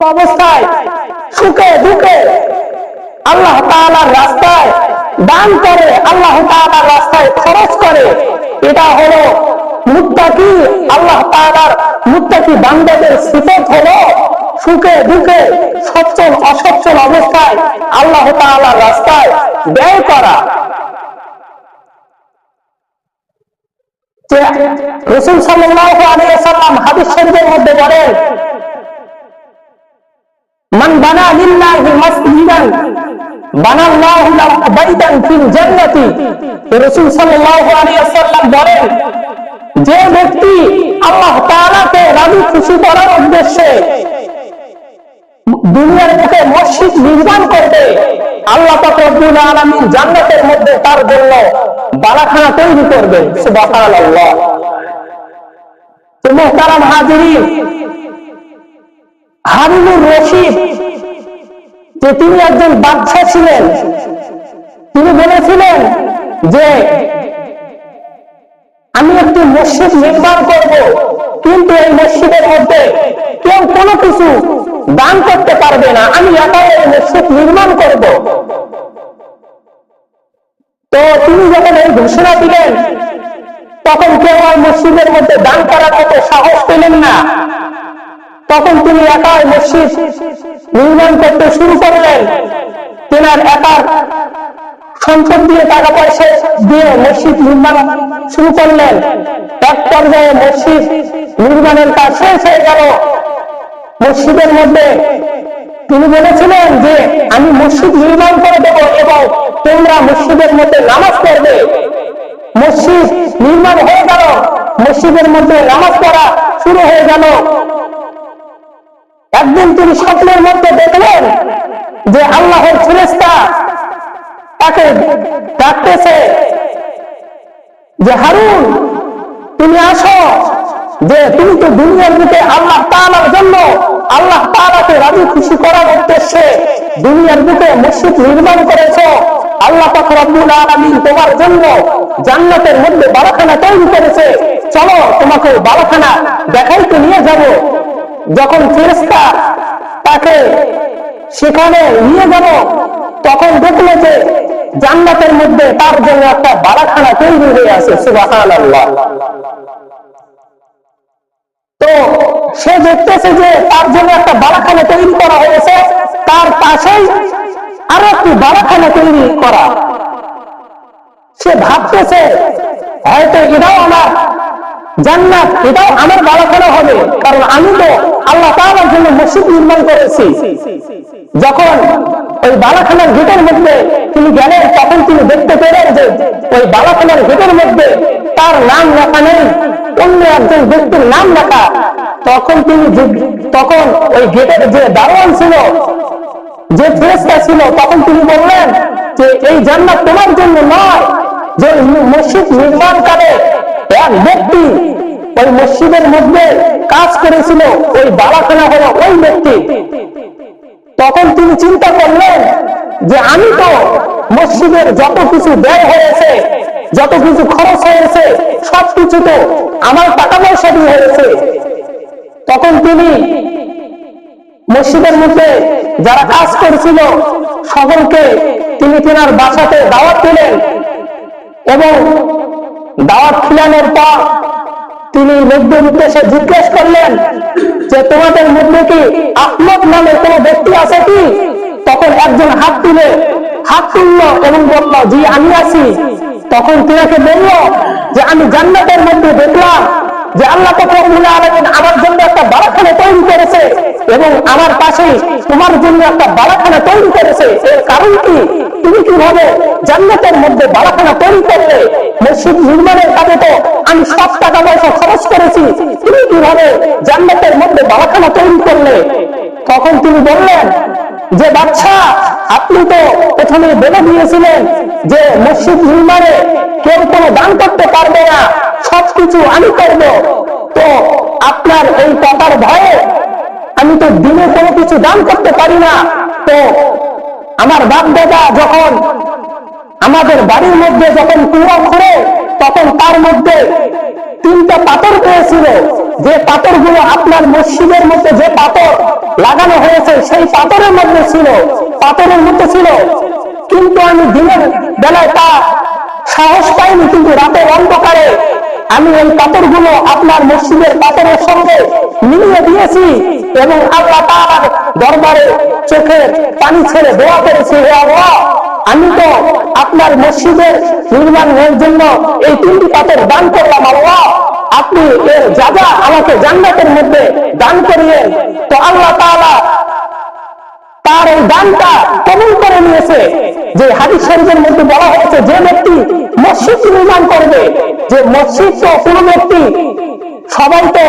অবস্থায়, সুখে দুঃখে আল্লাহ তাআলার রাস্তায় দান করে, আল্লাহ তাআলার রাস্তায় খরচ করে। এটা হলো মুত্তাকি, আল্লাহ তাআলার মুত্তাকি বান্দাদের সিফত হলো সুখে দুঃখে সচ্ছল অসচ্ছল অবস্থায় আল্লাহ তাআলার রাস্তায় ব্যয় করা। রসুল সাল্লাল্লাহু আলাইহি ওয়াসাল্লাম হাদিস মধ্যে বলেন মান বানা লিল্লাহি মাসজিদান, বানা আল্লাহু লাহু বাইতান ফিল জান্নাতি। রাসূল সাল্লাল্লাহু আলাইহি ওয়াসাল্লাম বলেন, যে ব্যক্তি আল্লাহ তাআলাকে রাজি খুশি করার উদ্দেশ্যে দুনিয়ার বুকে মসজিদ নির্মাণ করবে, আল্লাহ পাক রব্বুল জান্নাতের মধ্যে তার জন্য বালাখানা তৈরি করবে সুবহানাল্লাহ। তো মুহতারাম হাজিরিন হারুনুর রশিদ, যে তিনি একজন বাদশা ছিলেন, তিনি বলেছিলেন যে, আমি একটি মসজিদ নির্মাণ করব, কিন্তু এই মসজিদের মধ্যে কেউ কোনো কিছু দান করতে পারবে না। আমি একাই এই মসজিদ নির্মাণ করব। তো তিনি যখন এই ঘোষণা দিলেন, তখন কেউ আর মসজিদের মধ্যে দান করার মতো সাহস পেলেন না। তখন তিনি একাই মসজিদ নির্মাণ করতে শুরু করলেন। তেনার একার সম্পদ দিয়ে টাকা পয়সা দিয়ে মসজিদ নির্মাণ শুরু করলেন। এক পর্যায়ে মসজিদ নির্মাণের কাজ শেষ হয়ে গেল। মসজিদের মধ্যে তিনি বলেছিলেন যে, আমি মসজিদ নির্মাণ করে দেব এবং তোমরা মসজিদের মধ্যে নামাজ পড়বে। মসজিদ নির্মাণ হয়ে গেল। মসজিদের মধ্যে নামাজ পড়া শুরু হয়ে গেল। একদিন তিনি স্বপ্নের মধ্যে দেখলেন যে আল্লাহর ফেরেস্তা তাকে ডাকতেছে যে, হারুন, তুমি আসো। যে, তুমি তো দুনিয়ার বুকে আল্লাহ তাআলার জন্য আল্লাহ তাআলাকে রাজি খুশি করার উদ্দেশ্যে দুনিয়ার বুকে মসজিদ নির্মাণ করেছ। আল্লাহ পাক রব্বুল আলামিন তোমার জন্য জান্নাতের মধ্যে বালাখানা তৈরি করেছে। চলো তোমাকে বালাখানা দেখাইতে নিয়ে যাব। যখন ফেরেশতা তাকে সেখানে নিয়ে যাব, তখন দেখল যে জান্নাতের মধ্যে তার জন্য একটা বালাখানা তৈরি হয়ে আছে, সুবহানাল্লাহ। তো সে দেখতেছে যে তার জন্য একটা বালাখানা তৈরি করা হয়েছে, তার পাশেই আরও একটি বালাখানা তৈরি করা। সে ভাবতেছে, হয়তো এটাও আমার জান্নাত, এটাও আমার বালাখানা হবে। কারণ আমি তো আল্লাহ তাআলার জন্য মসজিদ নির্মাণ করেছি। যখন ওই বালাখানার গেটের মধ্যে তিনি গেলেন, তখন তিনি দেখতে পেলেন যে ওই বালাখানার গেটের মধ্যে তার নাম লেখা নেই, অন্য একজন ব্যক্তির নাম লেখা। তখন তিনি তখন ওই গেটের যে দারোয়ান ছিল, যে ফেরেশতা ছিল, তখন তিনি বললেন যে, এই জান্নাত তোমার জন্য নয়, যে মসজিদ নির্মাণকালে এক ব্যক্তি ওই মসজিদের মধ্যে কাজ করেছিল, ওই বালাখানা হলো ওই ব্যক্তি। তখন তিনি চিন্তা করলেন যে আমি তো মসজিদের যত কিছু ব্যয় হয়েছে, যত কিছু খরচ হয়েছে, সবকিছু তো আমার টাকা পয়সা দিয়ে হয়েছে। তখন তিনি মসজিদের মধ্যে যারা কাজ করেছিল, সকলকে তিনি তেনার বাসাতে দাওয়াত দিলেন এবং দাওয়াত খিলানোর পর তিনি লোকদের উদ্দেশ্যে জিজ্ঞেস করলেন যে তোমাদের মধ্যে কি আহমদ নামে কোন ব্যক্তি আছে কি? তখন একজন হাত তুলে, হাত তুলল এবং বলল, জি, আমি আছি। তখন তিনাকে বলল যে, আমি জান্নাতের মধ্যে দেখলাম যে আল্লাহ আমার জন্য একটা বালাখানা তৈরি করেছে এবং আমার পাশে তোমার জন্য একটা বালাখানা তৈরি করেছে। এর কারণ কি? তুমি কীভাবে জান্নাতের মধ্যে বালাখানা তৈরি করলে, মসজিদ নির্মাণের কাজে তো আমি সব টাকা পয়সা খরচ করেছি, তুমি কীভাবে জান্নাতের মধ্যে বালাখানা তৈরি করলে? তখন তিনি বললেন, যে বাচ্চা আপনি তো প্রথমে বলে দিয়েছিলেন যে মসজিদ নির্মাণে কেউ কোনো দান করতে পারবে না, সবকিছু আমি করব। তো আপনার এই টাকার ভয়ে আমি তো দিনে কোনো কিছু দান করতে পারি না। তো আমার বাপ দাদা যখন আমাদের বাড়ির মধ্যে যখন কুয়া খুঁড়ে তখন তার মধ্যে তিনটা পাথর পেয়েছিল। যে পাথরগুলো আপনার মসজিদের মধ্যে যে পাথর লাগানো হয়েছে, সেই পাথরের মধ্যে ছিল, পাথরের মধ্যে ছিল। কিন্তু আমি দিনের বেলায় তা সাহস পাইনি, কিন্তু রাতের অন্ধকারে আমি এই পাথরগুলো আপনার মসজিদের পাথরের সঙ্গে মিলিয়ে দিয়েছি এবং আল্লাহ তার দরবারে চোখে পানি ছেড়ে দোয়া করেছি আমি তো আপনার মসজিদের নির্মাণের জন্য এই তিনটি পাথর দান করলাম আল্লাহ। আপনি এর যা আমাকে জান্নাতের মধ্যে দান করিলেন তো আল্লাহ তাআলা তার এই দানটা কবুল করে নিয়েছে। যে হাদিস শরীফের মধ্যে বলা হয়েছে, যে ব্যক্তি মসজিদ নির্মাণ করবে, যে মসজিদ তো কোনো ব্যক্তি, সবাই তো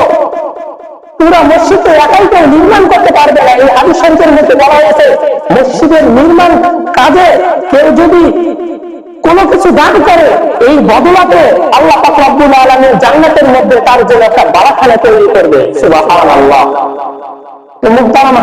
পুরো মসজিদ একাই কেউ নির্মাণ করতে পারবে না। এই হাদিস শরীফের মধ্যে বলা হয়েছে, মসজিদের নির্মাণ কাজে কেউ যদি কোনো কিছু দান করে, এই বদলাতে আল্লাহ রব্বুল আলমের জান্নাতের মধ্যে তার জন্য একটা বারাখানা তৈরি করবে। সুবহানাল্লাহ। আল্লাহ মুহতারাম